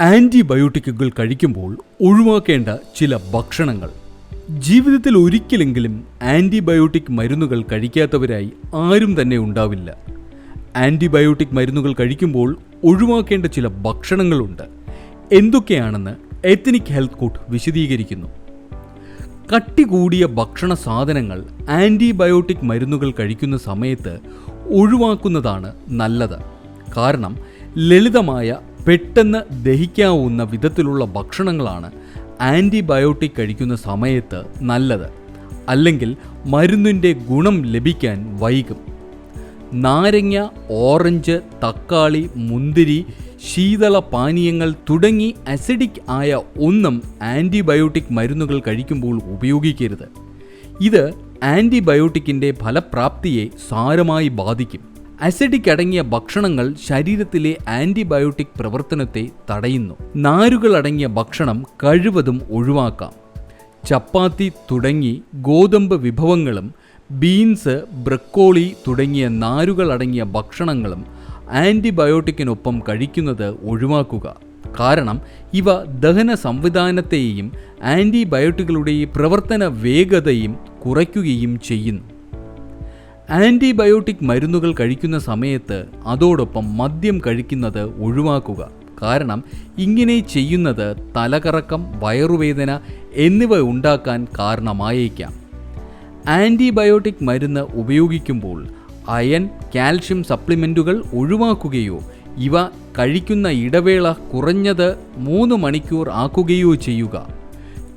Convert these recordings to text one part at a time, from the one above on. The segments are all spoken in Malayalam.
ആന്റിബയോട്ടിക്കുകൾ കഴിക്കുമ്പോൾ ഒഴിവാക്കേണ്ട ചില ഭക്ഷണങ്ങൾ. ജീവിതത്തിൽ ഒരിക്കലെങ്കിലും ആന്റിബയോട്ടിക് മരുന്നുകൾ കഴിക്കാത്തവരായി ആരും തന്നെ ഉണ്ടാവില്ല. ആന്റിബയോട്ടിക് മരുന്നുകൾ കഴിക്കുമ്പോൾ ഒഴിവാക്കേണ്ട ചില ഭക്ഷണങ്ങളുണ്ട്. എന്തൊക്കെയാണെന്ന് എത്നിക് ഹെൽത്ത് കോട്ട് വിശദീകരിക്കുന്നു. കട്ടി കൂടിയ ഭക്ഷണ സാധനങ്ങൾ ആന്റിബയോട്ടിക് മരുന്നുകൾ കഴിക്കുന്ന സമയത്ത് ഒഴിവാക്കുന്നതാണ് നല്ലത്. കാരണം ലളിതമായ പെട്ടെന്ന് ദഹിക്കാവുന്ന വിധത്തിലുള്ള ഭക്ഷണങ്ങളാണ് ആന്റിബയോട്ടിക് കഴിക്കുന്ന സമയത്ത് നല്ലത്. അല്ലെങ്കിൽ മരുന്നിന്റെ ഗുണം ലഭിക്കാൻ വൈകും. നാരങ്ങ ഓറഞ്ച് തക്കാളി മുന്തിരി ശീതള പാനീയങ്ങൾ തുടങ്ങി അസിഡിക് ആയ ഒന്നും ആന്റിബയോട്ടിക് മരുന്നുകൾ കഴിക്കുമ്പോൾ ഉപയോഗിക്കരുത്. ഇത് ആന്റിബയോട്ടിക്കിന്റെ ഫലപ്രാപ്തിയെ സാരമായി ബാധിക്കും. അസിഡിക് അടങ്ങിയ ഭക്ഷണങ്ങൾ ശരീരത്തിലെ ആന്റിബയോട്ടിക് പ്രവർത്തനത്തെ തടയുന്നു. നാരുകൾ അടങ്ങിയ ഭക്ഷണം കഴിവതും ഒഴിവാക്കാം. ചപ്പാത്തി തുടങ്ങി ഗോതമ്പ് വിഭവങ്ങളും ബീൻസ് ബ്രക്കോളി തുടങ്ങിയ നാരുകൾ അടങ്ങിയ ഭക്ഷണങ്ങളും ആന്റിബയോട്ടിക്കിനൊപ്പം കഴിക്കുന്നത് ഒഴിവാക്കുക. കാരണം ഇവ ദഹന സംവിധാനത്തെയും ആന്റിബയോട്ടിക്കുകളുടെ പ്രവർത്തന വേഗതയും കുറയ്ക്കുകയും ചെയ്യുന്നു. ആന്റിബയോട്ടിക് മരുന്നുകൾ കഴിക്കുന്ന സമയത്ത് അതോടൊപ്പം മദ്യം കഴിക്കുന്നത് ഒഴിവാക്കുക. കാരണം ഇങ്ങനെ ചെയ്യുന്നത് തലകറക്കം വയറുവേദന എന്നിവ ഉണ്ടാക്കാൻ കാരണമായേക്കാം. ആന്റിബയോട്ടിക് മരുന്ന് ഉപയോഗിക്കുമ്പോൾ അയൺ കാൽഷ്യം സപ്ലിമെന്റുകൾ ഒഴിവാക്കുകയോ ഇവ കഴിക്കുന്ന ഇടവേള കുറഞ്ഞത് മൂന്ന് മണിക്കൂർ ആക്കുകയോ ചെയ്യുക.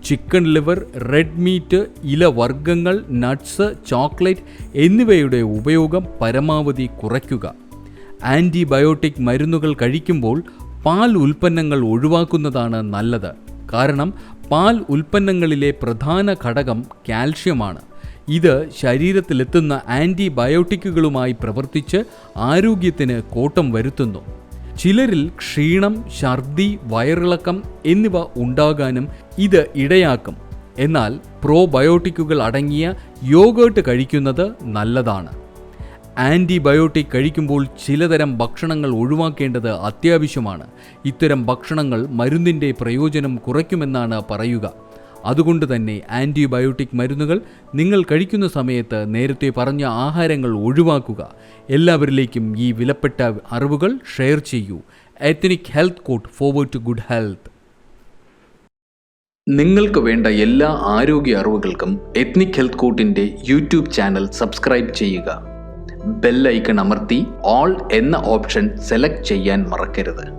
ചിക്കൻ ലിവർ റെഡ് മീറ്റ് ഇലവർഗങ്ങൾ നട്ട്സ് ചോക്ലേറ്റ് എന്നിവയുടെ ഉപയോഗം പരമാവധി കുറയ്ക്കുക. ആന്റിബയോട്ടിക് മരുന്നുകൾ കഴിക്കുമ്പോൾ പാൽ ഉൽപ്പന്നങ്ങൾ ഒഴിവാക്കുന്നതാണ് നല്ലത്. കാരണം പാൽ ഉൽപ്പന്നങ്ങളിലെ പ്രധാന ഘടകം കാൽഷ്യമാണ്. ഇത് ശരീരത്തിലെത്തുന്ന ആന്റിബയോട്ടിക്കുകളുമായി പ്രവർത്തിച്ച് ആരോഗ്യത്തിന് കോട്ടം വരുത്തുന്നു. ചിലരിൽ ക്ഷീണം ഛർദി വയറിളക്കം എന്നിവ ഉണ്ടാകാനും ഇത് ഇടയാക്കും. എന്നാൽ പ്രോബയോട്ടിക്കുകൾ അടങ്ങിയ യോഗേട്ട് കഴിക്കുന്നത് നല്ലതാണ്. ആന്റിബയോട്ടിക് കഴിക്കുമ്പോൾ ചിലതരം ഭക്ഷണങ്ങൾ ഒഴിവാക്കേണ്ടത് അത്യാവശ്യമാണ്. ഇത്തരം ഭക്ഷണങ്ങൾ മരുന്നിന്റെ പ്രയോജനം കുറയ്ക്കുമെന്നാണ് പറയുക. അതുകൊണ്ട് തന്നെ ആന്റിബയോട്ടിക് മരുന്നുകൾ നിങ്ങൾ കഴിക്കുന്ന സമയത്ത് നേരത്തെ പറഞ്ഞ ആഹാരങ്ങൾ ഒഴിവാക്കുക. എല്ലാവരിലേക്കും ഈ വിലപ്പെട്ട അറിവുകൾ ഷെയർ ചെയ്യൂ. Ethnic health court forward to good health നിങ്ങൾക്ക് വേണ്ട എല്ലാ ആരോഗ്യ അറിവുകൾക്കും എത്നിക് ഹെൽത്ത് കോട്ടിന്റെ യൂട്യൂബ് ചാനൽ സബ്സ്ക്രൈബ് ചെയ്യുക. ബെൽ ഐക്കൺ അമർത്തി ഓൾ എന്ന ഓപ്ഷൻ സെലക്ട് ചെയ്യാൻ മറക്കരുത്.